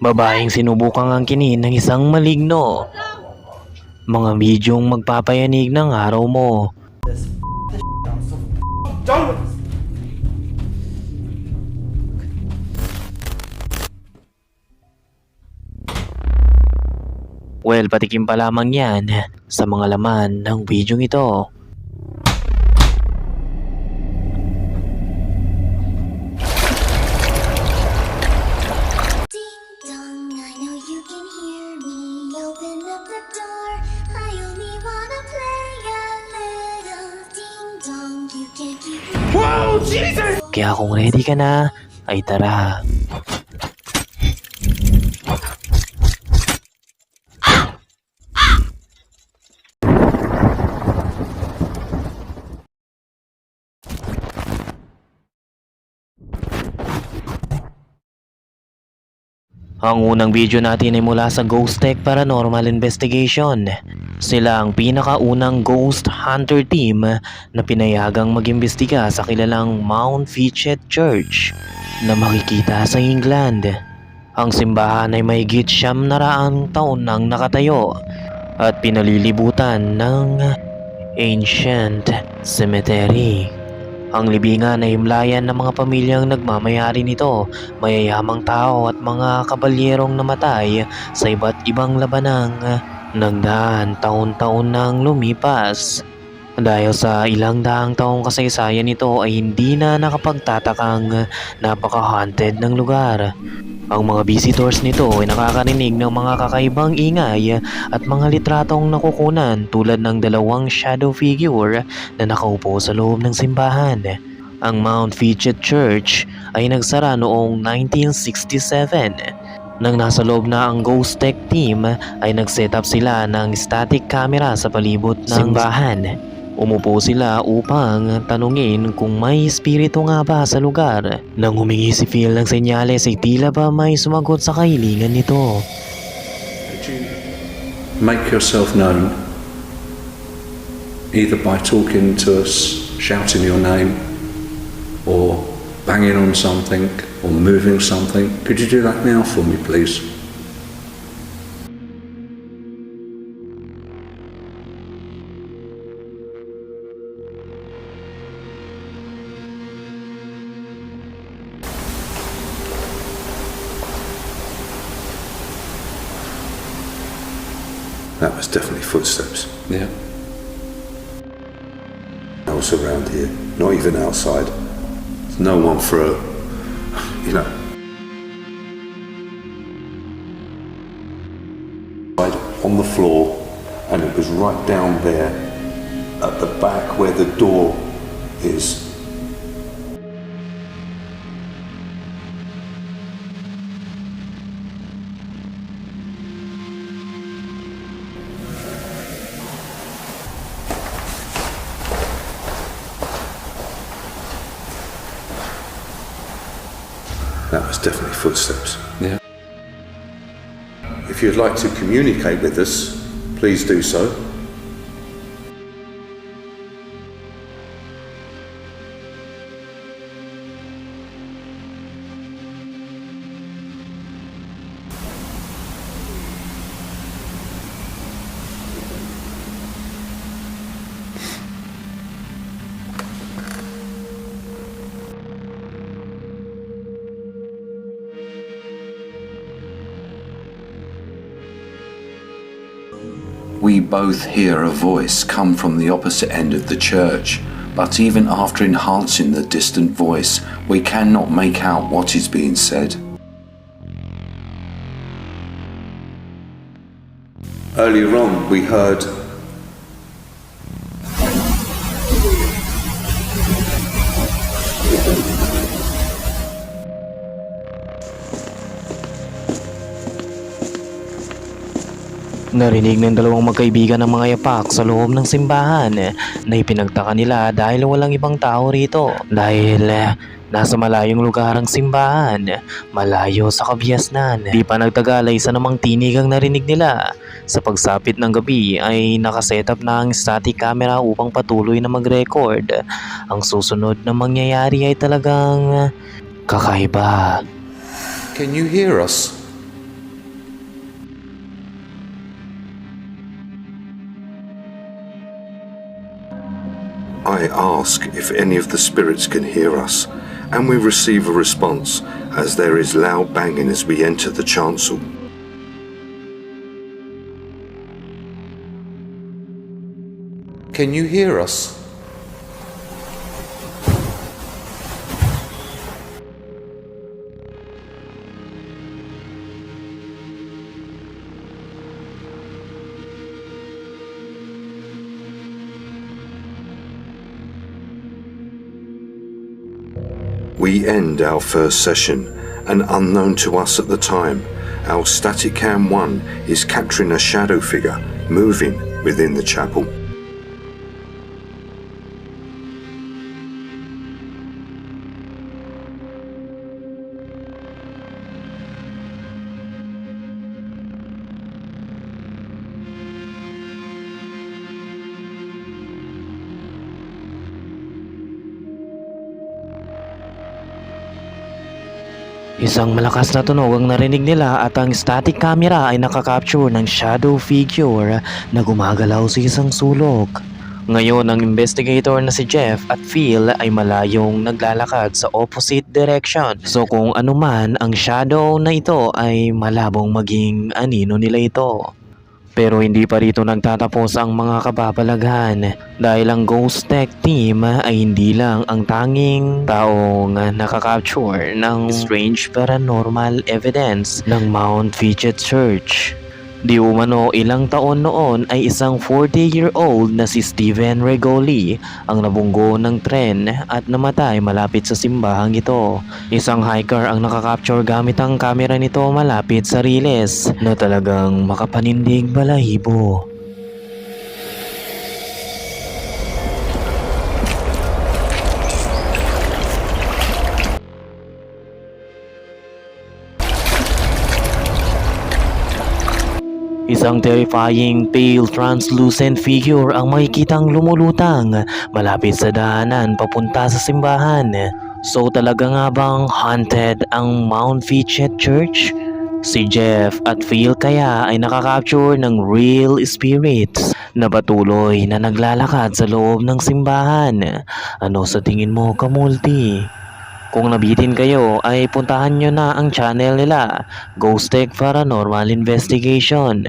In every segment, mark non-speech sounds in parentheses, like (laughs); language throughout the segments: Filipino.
Babaeng sinubukang angkinin ng isang maligno. Mga bidyong magpapayanig ng araw mo. Well, patikim pa lamang yan sa mga laman ng bidyong ito. Kaya kung ready ka na, ay tara. Ang unang video natin ay mula sa Ghost Tech Paranormal Investigation. Sila ang pinakaunang ghost hunter team na pinayagang mag-imbestiga sa kilalang Mount Fitchet Church na makikita sa England. Ang simbahan ay may siyam na raang taon nang nakatayo at pinalilibutan ng ancient cemetery. Ang libingan ay himlayan ng mga pamilyang nagmamayari nito, mayayamang tao at mga kabalyerong namatay sa iba't ibang labanang nagdaan taon-taon nang lumipas. Dahil sa ilang daang taong kasaysayan nito ay hindi na nakapagtatakang napaka-haunted ng lugar. Ang mga visitors nito ay nakakarinig ng mga kakaibang ingay at mga litratong nakukunan tulad ng dalawang shadow figure na nakaupo sa loob ng simbahan. Ang Mount Fitchet Church ay nagsara noong 1967. Nang nasa loob na ang Ghost Tech team ay nag-set up sila ng static camera sa palibot ng simbahan. Umupo sila upang tanungin kung may espiritu nga ba sa lugar. Nang humingi si Phil ng senyales ay tila ba may sumagot sa kahilingan nito. Make yourself known either by talking to us, shouting your name, or banging on something, or moving something? Could you do that now for me, please? Footsteps. Yeah. Else around here, not even outside. There's no one for a, (laughs) you know. Right On the floor, and it was right down there at the back where the door is. Definitely footsteps. Yeah. If you'd like to communicate with us, please do so. We both hear a voice come from the opposite end of the church, but even after enhancing the distant voice, we cannot make out what is being said. Earlier on, we heard Narinig ng dalawang magkaibigan ng mga yapak sa loob ng simbahan na ipinagtaka nila dahil walang ibang tao rito. Dahil eh, nasa malayong lugar ang simbahan, malayo sa kabiasnan. Di pa nagtagal ay isa namang tinig ang narinig nila. Sa pagsapit ng gabi ay nakaset up na ang static camera upang patuloy na mag-record. Ang susunod na mangyayari ay talagang kakaiba. Can you hear us? I ask if any of the spirits can hear us, and we receive a response as there is loud banging as we enter the chancel. Can you hear us? End our first session, and unknown to us at the time, our static cam 1 is capturing a shadow figure moving within the chapel. Isang malakas na tunog ang narinig nila at ang static camera ay nakakapture ng shadow figure na gumagalaw sa isang sulok. Ngayon ang investigator na si Jeff at Phil ay malayong naglalakad sa opposite direction. So kung ano man ang shadow na ito ay malabong maging anino nila ito. Pero hindi pa rito nagtatapos ang mga kababalaghan dahil ang Ghost Tech team ay hindi lang ang tanging taong nakakapture ng strange paranormal evidence ng Mount Fitchet Church. Di umano ilang taon noon ay isang 40-year-old na si Steven Regoli ang nabunggo ng tren at namatay malapit sa simbahang ito. Isang hiker ang nakakapture gamit ang kamera nito malapit sa riles na talagang makapanindig balahibo. Isang terrifying pale translucent figure ang makikitang lumulutang malapit sa daanan papunta sa simbahan. So talaga nga bang haunted ang Mount Fitchet Church? Si Jeff at Phil kaya ay nakakapture ng real spirits na patuloy na naglalakad sa loob ng simbahan. Ano sa tingin mo, Kamulti? Kung nabitin kayo ay puntahan nyo na ang channel nila, Ghost Tech Paranormal Investigation.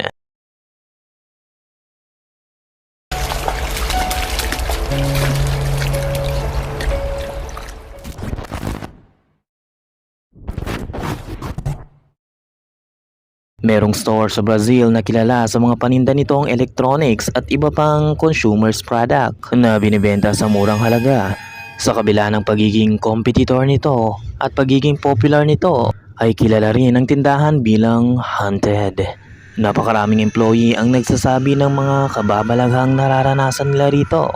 Merong store sa Brazil na kilala sa mga paninda nitong electronics at iba pang consumers product na binibenta sa murang halaga. Sa kabila ng pagiging competitor nito at pagiging popular nito ay kilala rin ang tindahan bilang haunted. Napakaraming employee ang nagsasabi ng mga kababalaghang nararanasan nila rito.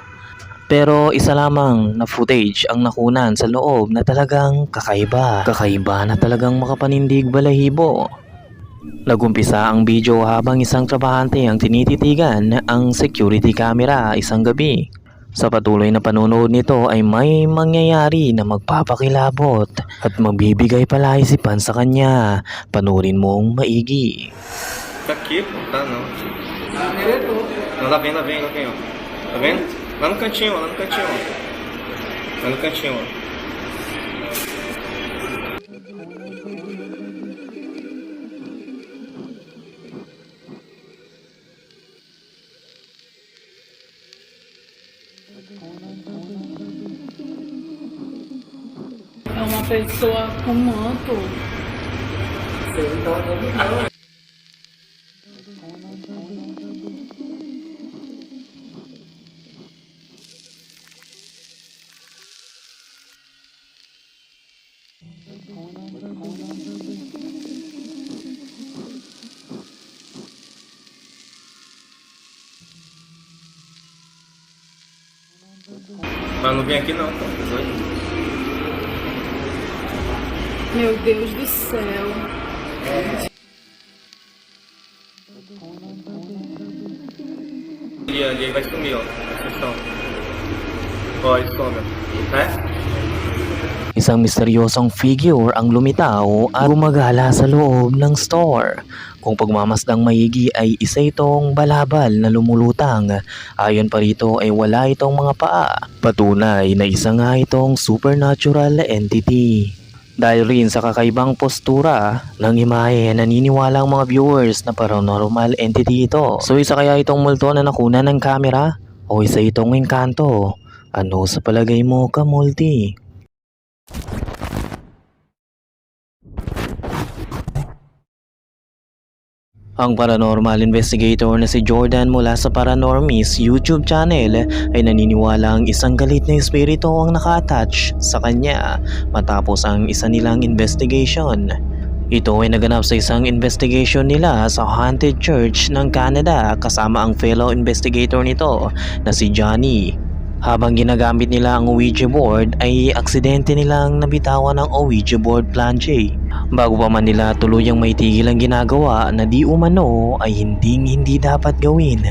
Pero isa lamang na footage ang nakunan sa loob na talagang kakaiba. Kakaiba na talagang makapanindig balahibo. Nagumpisa ang video habang isang trabahante ang tinititigan ang security camera isang gabi. Sa patuloy na panonood nito ay may mangyayari na magpapakilabot at magbibigay palaisipan sa kanya. Panurin mong maigi. Aqui. Tá não. Não, lá vem, lá vem, lá vem, ó. Tá vendo? Lá no cantinho, ó, lá cantinho, ó. Lá cantinho. Uma pessoa com manto. Mas não vem aqui não, Isang misteryosong figure ang lumitaw at gumagala sa loob ng store. Kung pagmamasdang maigi ay isa itong balabal na lumulutang. Ayon pa rito ay wala itong mga paa. Patunay na isa nga itong supernatural entity. Dahil rin sa kakaibang postura ng imahe, naniniwala ang mga viewers na paranormal entity ito. So isa kaya itong multo na nakuna ng kamera? O isa itong engkanto? Ano sa palagay mo ka, Multi? Ang paranormal investigator na si Jordan mula sa Paranormies YouTube channel ay naniniwala ang isang galit na espiritu ang naka-attach sa kanya matapos ang isa nilang investigation. Ito ay naganap sa isang investigation nila sa Haunted Church ng Canada kasama ang fellow investigator nito na si Johnny. Habang ginagamit nila ang Ouija board ay aksidente nilang nabitawan ang Ouija board planche. Bago pa man nila tuluyang may tigil ang ginagawa na di umano ay hindi hindi dapat gawin.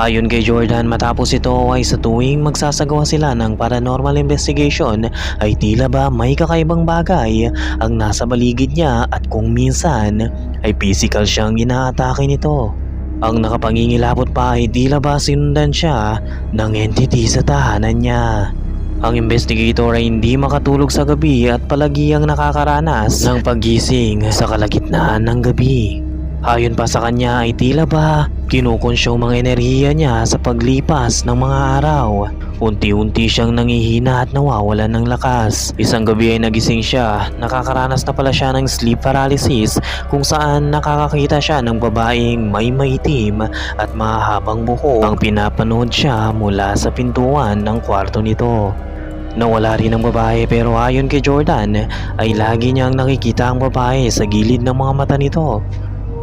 Ayon kay Jordan matapos ito ay sa tuwing magsasagawa sila ng paranormal investigation ay tila ba may kakaibang bagay ang nasa baligid niya at kung minsan ay physical siyang inaatake nito. Ang nakapangingilabot pa ay tila ba sinundan siya ng entity sa tahanan niya. Ang investigator ay hindi makatulog sa gabi at palagi ang nakakaranas ng paggising sa kalagitnaan ng gabi. Ayon pa sa kanya ay tila ba kinukonsyong mga enerhiya niya sa paglipas ng mga araw. Unti-unti siyang nangihina at nawawalan ng lakas. Isang gabi ay nagising siya, nakakaranas na pala siya ng sleep paralysis kung saan nakakakita siya ng babaeng may maitim at mahabang buhok ang pinapanood siya mula sa pintuan ng kwarto nito. Nawala rin ang babae pero ayon kay Jordan ay lagi niyang nakikita ang babae sa gilid ng mga mata nito.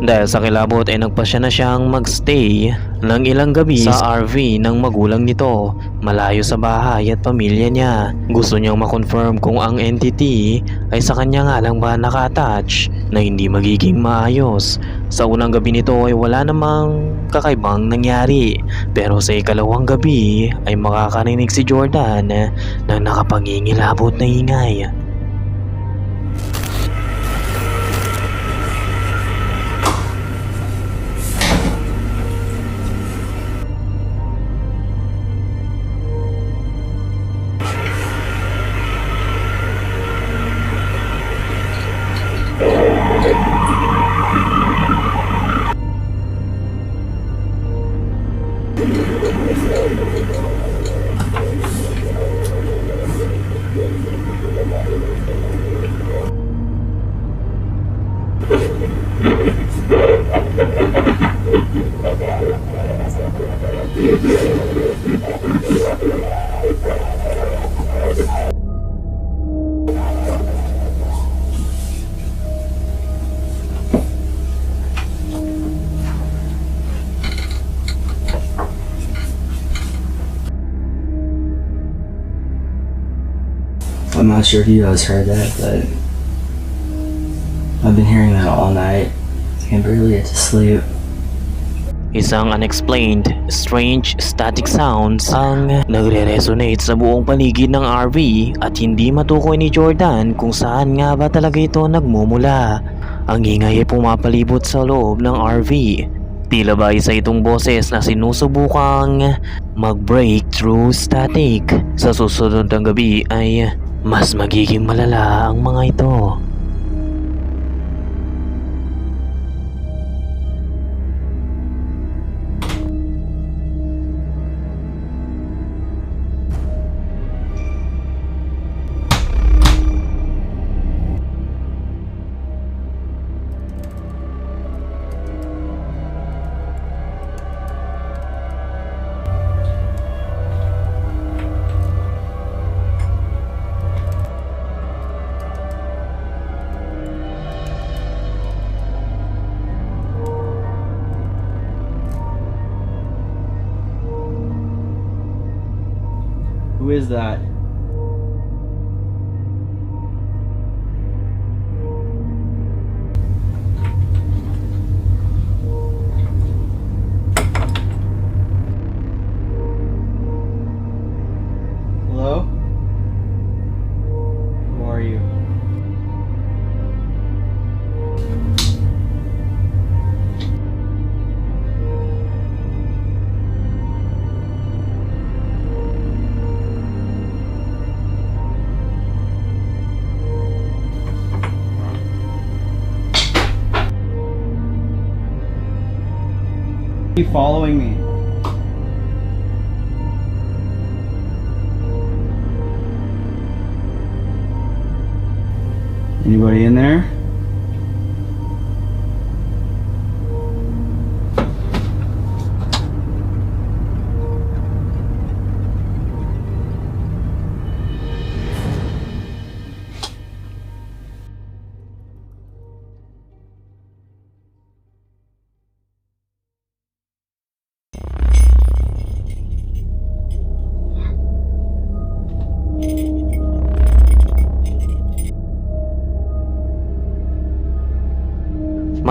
Dahil sa kilabot ay nagpasya na siyang magstay ng ilang gabi sa RV ng magulang nito malayo sa bahay at pamilya niya. Gusto niyang makonfirm kung ang entity ay sa kanya nga lang ba naka-attach na hindi magiging maayos. Sa unang gabi nito ay wala namang kakaibang nangyari pero sa ikalawang gabi ay makakarinig si Jordan ng nakapangingilabot na ingay. I'm not sure if you guys heard that, but I've been hearing that all night. I can barely get to sleep. Isang unexplained, strange static sounds ang nagre-resonate sa buong paligid ng RV at hindi matukoy ni Jordan kung saan nga ba talaga ito nagmumula. Ang ingay ay pumapalibot sa loob ng RV. Tila ba isa itong boses na sinusubukang mag-break through static. Sa susunod ng gabi ay mas magiging malala ang mga ito. Is that? Following me? Anybody in there?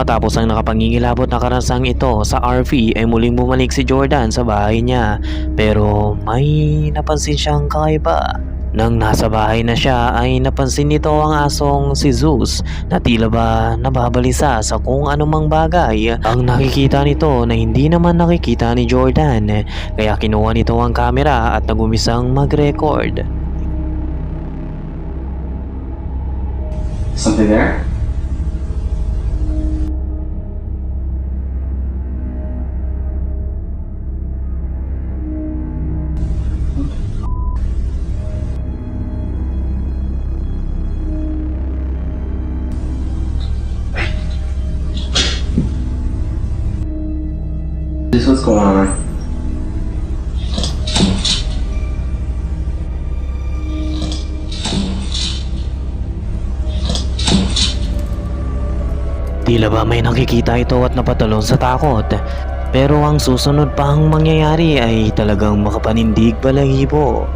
Matapos ang nakapangingilabot na karasang ito sa RV ay muling bumalik si Jordan sa bahay niya pero may napansin siyang kakaiba. Nang nasa bahay na siya ay napansin nito ang asong si Zeus na tila ba nababalisa sa kung anumang bagay. Ang nakikita nito na hindi naman nakikita ni Jordan kaya kinuha nito ang kamera at nagumisang mag-record. Something there? This what's going on? Tila ba may nakikita ito at napatalon sa takot. Pero ang susunod pang mangyayari ay talagang makapanindig balahibo.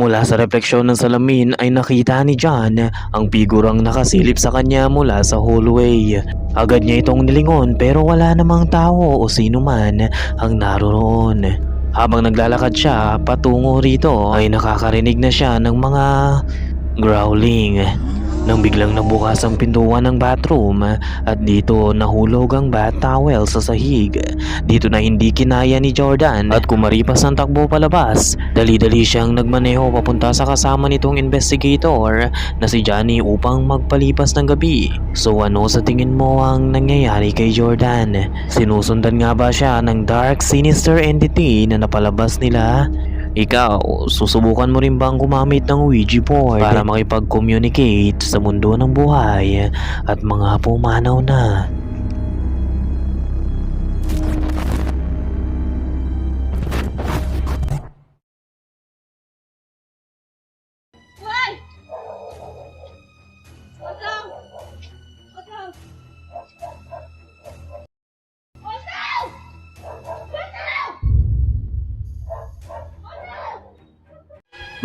Mula sa refleksyon ng salamin ay nakita ni John ang figurang nakasilip sa kanya mula sa hallway. Agad niya itong nilingon pero wala namang tao o sino man ang naroon. Habang naglalakad siya patungo rito ay nakakarinig na siya ng mga growling. Nang biglang nabukas ang pintuan ng bathroom at dito nahulog ang bath towel sa sahig. Dito na hindi kinaya ni Jordan at kumaripas ang takbo palabas. Dali-dali siyang nagmaneho papunta sa kasama nitong investigator na si Johnny upang magpalipas ng gabi. So ano sa tingin mo ang nangyayari kay Jordan? Sinusundan nga ba siya ng dark sinister entity na napalabas nila? Ikaw, susubukan mo rin bang gumamit ng Ouija board para makipag-communicate sa mundo ng buhay at mga pumanaw na?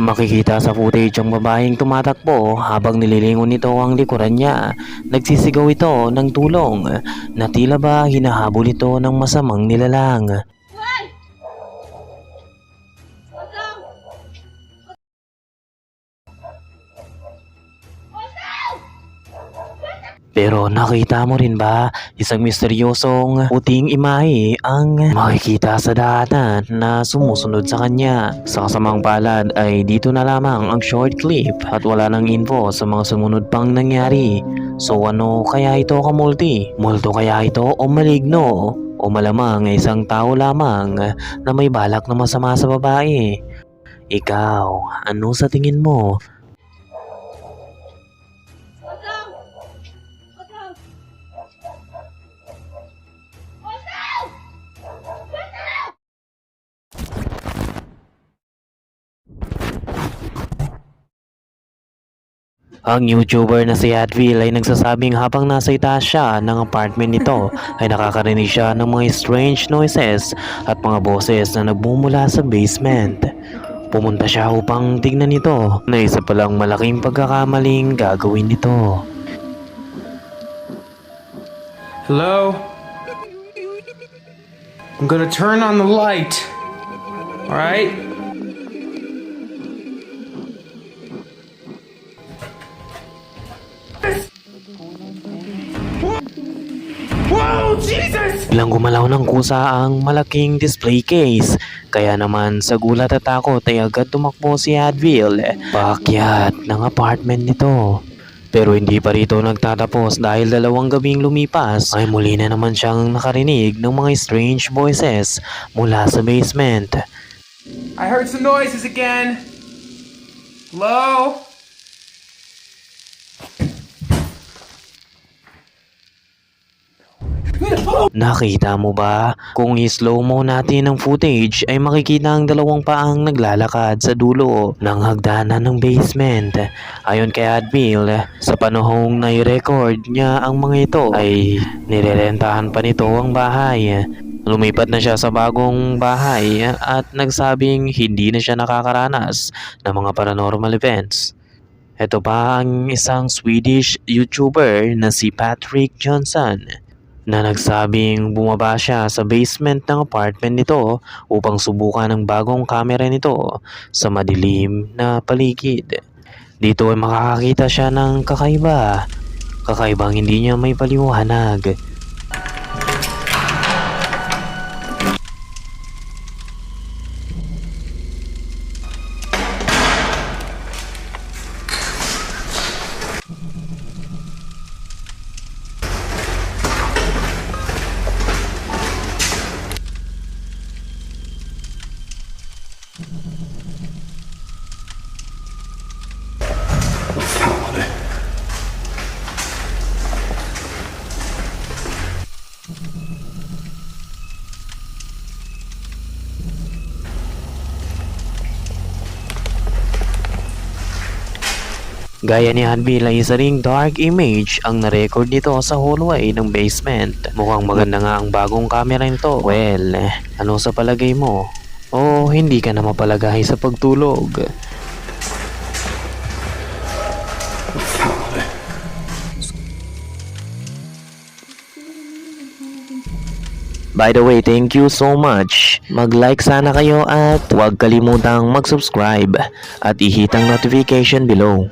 Makikita sa footage ang babaeng tumatakbo habang nililingon nito ang likuran niya. Nagsisigaw ito ng tulong na tila ba hinahabol ito ng masamang nilalang. Pero nakita mo rin ba isang misteryosong puting imahe ang makikita sa daanan na sumusunod sa kanya. Sa kasamang palad ay dito na lamang ang short clip at wala nang info sa mga sumunod pang nangyari. So ano kaya ito kamulti? Multo kaya ito o maligno? O malamang isang tao lamang na may balak na masama sa babae? Ikaw, ano sa tingin mo? Ang YouTuber na si Advil ay nagsasabing habang nasa itaas siya ng apartment nito (laughs) ay nakakarinig siya ng mga strange noises at mga boses na nagmumula sa basement. Pumunta siya upang tignan ito na isa palang malaking pagkakamaling gagawin nito. Hello? I'm gonna turn on the light. Alright? Whoa, Jesus! Biglang gumalaw ng kusa ang malaking display case. Kaya naman sa gulat at takot ay agad tumakbo si Advil. Paakyat ng apartment nito. Pero hindi pa rito nagtatapos dahil dalawang gabing lumipas ay muli na naman siyang nakarinig ng mga strange voices mula sa basement. I heard some noises again. Hello? Nakita mo ba? Kung i-slow mo natin ang footage ay makikita ang dalawang paang naglalakad sa dulo ng hagdanan ng basement. Ayon kay Admil, sa panahong nai-record niya ang mga ito ay nirerentahan pa nito ang bahay. Lumipat na siya sa bagong bahay at nagsabing hindi na siya nakakaranas ng mga paranormal events. Ito pa ang isang Swedish YouTuber na si Patrick Johnson na nagsabing bumaba siya sa basement ng apartment nito upang subukan ang bagong camera nito sa madilim na paligid. Dito ay makakakita siya ng kakaiba. Kakaibang hindi niya may paliwanag. Gaya ni Hanbil ay isa ring dark image ang na-record nito sa hallway ng basement. Mukhang maganda nga ang bagong camera nito. Well, ano sa palagay mo? O hindi ka na mapalagay sa pagtulog? By the way, thank you so much. Mag-like sana kayo at huwag kalimutang mag-subscribe at ihit ang notification below.